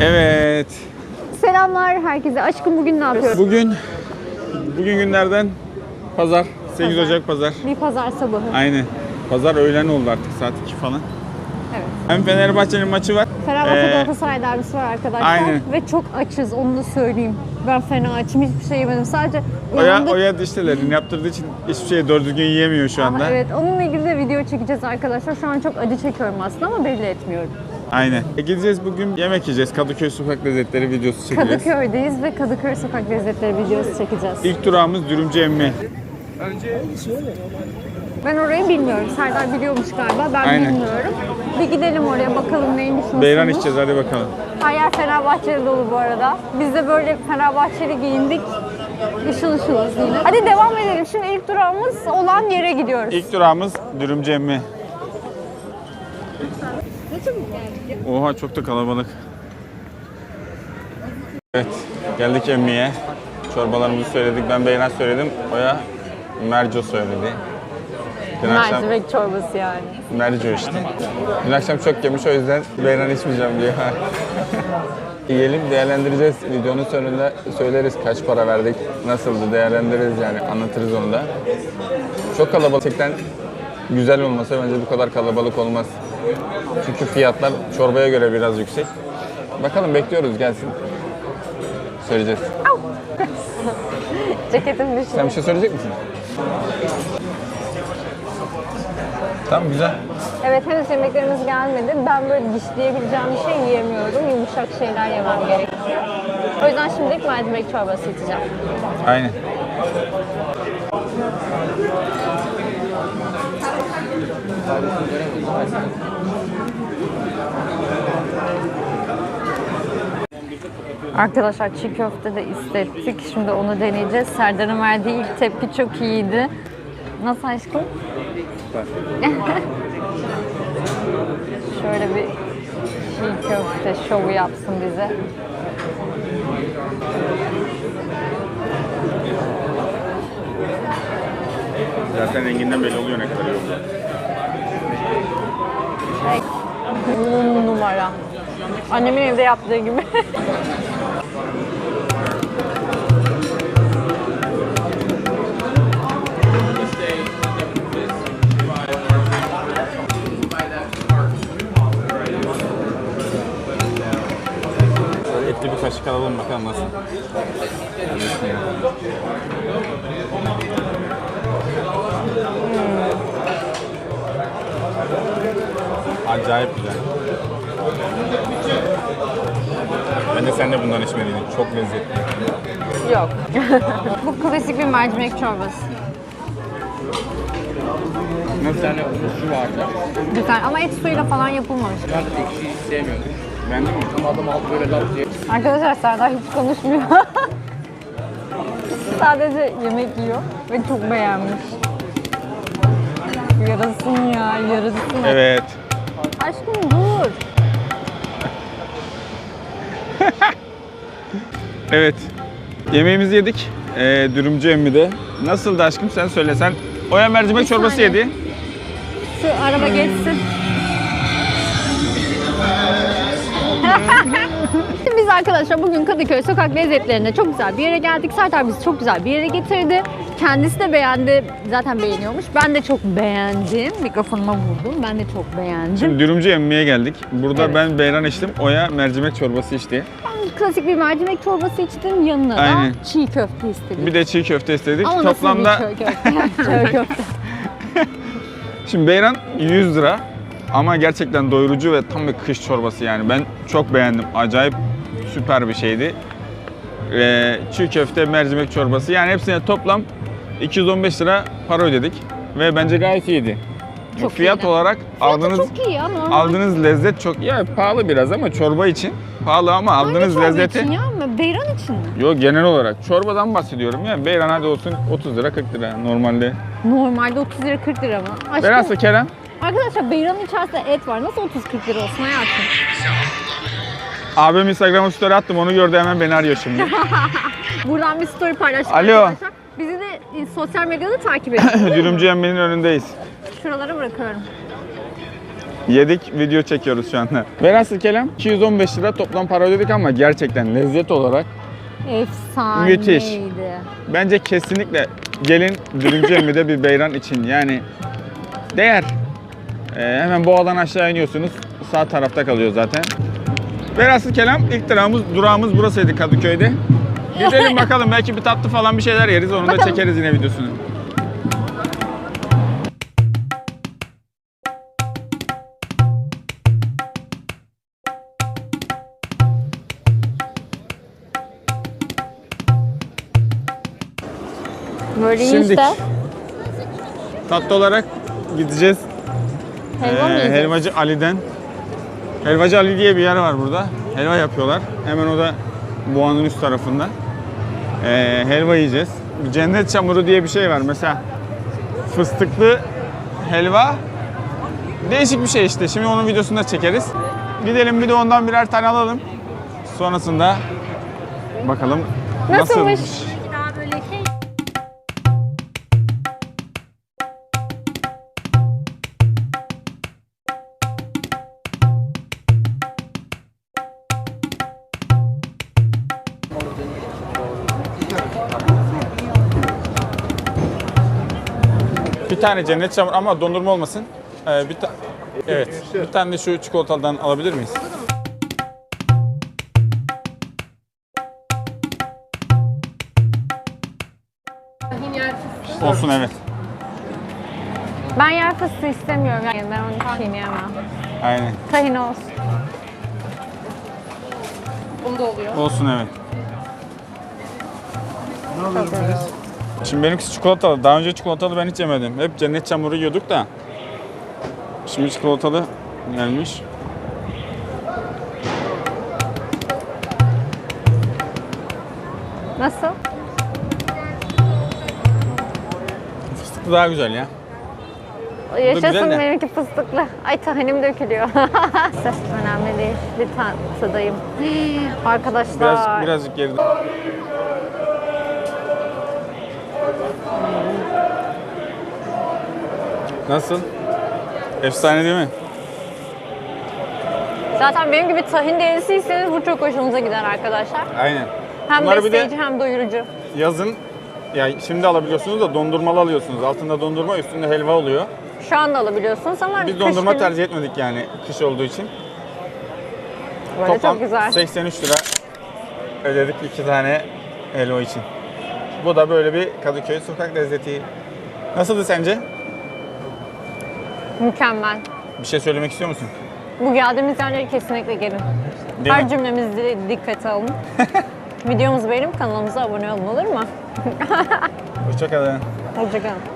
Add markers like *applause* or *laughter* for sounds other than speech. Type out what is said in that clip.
Evet. Selamlar herkese. Aşkım bugün ne yapıyoruz? Bugün bugün günlerden pazar. 8 Ocak pazar. Bir pazar sabahı. Aynı. Pazar öğlen oldu artık saat 2 falan. Evet. Hem Fenerbahçe'nin maçı var. Fenerbahçe Ee, Galatasaray derbisi var arkadaşlar. aynen. Ve çok açız onu da söyleyeyim. Ben fena açım hiçbir şey yemedim. Sadece Oya, uyandık. Oya dişlerini yaptırdığı için hiçbir şey doğru düzgün yiyemiyor şu anda. Aha, evet onunla ilgili de video çekeceğiz arkadaşlar. Şu an çok acı çekiyorum aslında ama belli etmiyorum. Aynen. E, gideceğiz bugün yemek yiyeceğiz. Kadıköy Sokak Lezzetleri videosu çekeceğiz. Kadıköy'deyiz ve Kadıköy Sokak Lezzetleri videosu çekeceğiz. İlk durağımız Dürümcü Emmi. Ben orayı bilmiyorum. Serdar biliyormuş galiba. Ben Aynen. bilmiyorum. Bir gidelim oraya bakalım neymiş nasılmış. Beyran içeceğiz hadi bakalım. Her yer Fenerbahçeli dolu bu arada. Biz de böyle Fenerbahçeli giyindik. Işıl ışılız yine. Hadi devam edelim. Şimdi ilk durağımız olan yere gidiyoruz. İlk durağımız Dürümcü Emmi. Oha çok da kalabalık. Evet geldik Emmi'ye. Çorbalarımızı söyledik. Ben Beyran söyledim. Oya Merco söyledi. Dün akşam Mercimek çorbası yani. Merco işte. Dün akşam çok yemiş o yüzden Beyran içmeyeceğim diyor. *laughs* Yiyelim değerlendireceğiz. Videonun sonunda söyleriz kaç para verdik, nasıldı değerlendiririz yani anlatırız onu da. Çok kalabalık. Gerçekten güzel olmasa bence bu kadar kalabalık olmaz. Çünkü fiyatlar çorbaya göre biraz yüksek. Bakalım bekliyoruz gelsin. Söyleyeceğiz. Ceketim düştü. Sen bir şey söyleyecek misin? Tamam güzel. Evet henüz yemeklerimiz gelmedi. Ben böyle dişleyebileceğim bir şey yiyemiyorum. Yumuşak şeyler yemem gerekiyor. O yüzden şimdilik mercimek çorbası içeceğim. Aynen. Arkadaşlar çiğ köfte de istettik. Şimdi onu deneyeceğiz. Serdar'ın verdiği ilk tepki çok iyiydi. Nasıl aşkım? *laughs* Şöyle bir çiğ köfte şovu yapsın bize. Zaten renginden belli oluyor ne kadar iyi numara. Annemin evde yaptığı gibi. *laughs* Acayip güzel. Ben de sen de bundan içmeliydin. Çok lezzetli. Yok. *laughs* Bu klasik bir mercimek çorbası. Nasıl? tane uzun vardı. Güzel ama et suyuyla falan yapılmamış. Ben de ekşiyi sevmiyorum. Beğendin mi? Ama adam aldı böyle laf diye. Arkadaşlar Serdar hiç konuşmuyor. *laughs* Sadece yemek yiyor ve çok beğenmiş. Yarasın ya, yarasın. Evet. Aşkım dur. *laughs* Evet. Yemeğimizi yedik. Ee, dürümcü emmi Nasıldı aşkım sen söylesen. Oya mercimek Bir çorbası saniye. yedi. Şu araba geçsin. Şimdi *laughs* biz arkadaşlar bugün Kadıköy sokak lezzetlerinde çok güzel bir yere geldik. Serdar bizi çok güzel bir yere getirdi. Kendisi de beğendi. Zaten beğeniyormuş. Ben de çok beğendim. Mikrofonuma vurdum. Ben de çok beğendim. Şimdi dürümcü emmiye geldik. Burada Evet. ben beyran içtim. Oya mercimek çorbası içti. Ben klasik bir mercimek çorbası içtim. Yanına Aynen. da çiğ köfte istedik. Bir de çiğ köfte istedik. Ama Toplamda nasıl bir çiğ köfte? *laughs* çiğ *laughs* köfte. şimdi beyran 100 lira. Ama gerçekten doyurucu ve tam bir kış çorbası yani. Ben çok beğendim. Acayip süper bir şeydi. Ee, çiğ köfte, mercimek çorbası. Yani hepsine toplam 215 lira para ödedik. Ve bence gayet iyiydi. Çok Fiyat iyiydi. olarak aldığınız Çok iyi ama. aldığınız lezzet çok ya pahalı biraz ama çorba için pahalı ama Hangi aldığınız çorba lezzeti için ya? Beyran için mi? Yok genel olarak çorbadan bahsediyorum ya. Beyran hadi olsun 30 lira 40 lira normalde. Normalde 30 lira 40 lira mı? Aşkım, Velhasıl Kerem Arkadaşlar beyranın içerisinde et var. Nasıl 30-40 lira olsun hayatım? abim Instagram'a story attım onu gördü hemen beni arıyor şimdi. *laughs* Buradan bir story paylaştık Alo. arkadaşlar. Bizi de e, sosyal medyada takip *laughs* edin. Dürümcü Emmi'nin önündeyiz. Şuralara bırakıyorum. Yedik, video çekiyoruz şu anda. Velhasıl kelam 215 lira toplam para ödedik ama gerçekten lezzet olarak Efsaneydi. Müthiş. bence kesinlikle gelin dürümcü Emmi'de bir beyran için yani değer. Ee, hemen Boğa'dan aşağı iniyorsunuz. Sağ tarafta kalıyor zaten. Velhasıl kelam ilk durağımız, durağımız burasıydı Kadıköy'de. Gidelim bakalım belki bir tatlı falan bir şeyler yeriz onu da Bakalım. çekeriz yine videosunu. Şimdik. işte. Tatlı olarak gideceğiz Helva mı Ee, yiyeceğiz? Helvacı Ali'den. Helvacı Ali diye bir yer var burada. Helva yapıyorlar. Hemen o da Boğa'nın üst tarafında. Ee, helva yiyeceğiz. Cennet çamuru diye bir şey var. Mesela fıstıklı helva. Değişik bir şey işte. Şimdi onun videosunu da çekeriz. Gidelim bir de ondan birer tane alalım. Sonrasında bakalım Nasılmış? nasılmış. Bir tane cennet çamur ama dondurma olmasın. Ee, bir ta- evet. Bir tane de şu çikolatadan alabilir miyiz? Olsun evet. Ben yer fıstığı istemiyorum. Yani ben onu çiğneyemem. Aynen. Tahin olsun. Bunda oluyor. Olsun evet. Şimdi benimkisi çikolatalı. Daha önce çikolatalı ben hiç yemedim. Hep cennet çamuru yiyorduk da. Şimdi çikolatalı gelmiş. Nasıl? Fıstıklı daha güzel ya. Yaşasın güzel de. benimki fıstıklı. Ay tahinim dökülüyor. *laughs* Ses önemli değil. Bir tadayım. Arkadaşlar. Biraz birazcık geride. Nasıl? Efsane değil mi? Zaten benim gibi tahin delisiyseniz bu çok hoşunuza gider arkadaşlar. Aynen. Hem de besleyici hem doyurucu. yazın ya şimdi alabiliyorsunuz da dondurmalı alıyorsunuz. Altında dondurma, üstünde helva oluyor. Şu anda alabiliyorsunuz ama Biz dondurma günü tercih etmedik yani kış olduğu için. böyle Toplam çok güzel. 83 lira ödedik iki tane helva için. Bu da böyle bir Kadıköy sokak lezzeti. Nasıldı sence? Mükemmel. Bir şey söylemek istiyor musun? Bu geldiğimiz yerlere kesinlikle gelin. Değil Her mi? cümlemizi dikkate alın. *laughs* Videomuzu beğenip kanalımıza abone olun olur mu? Hoşçakalın. Hoşçakalın.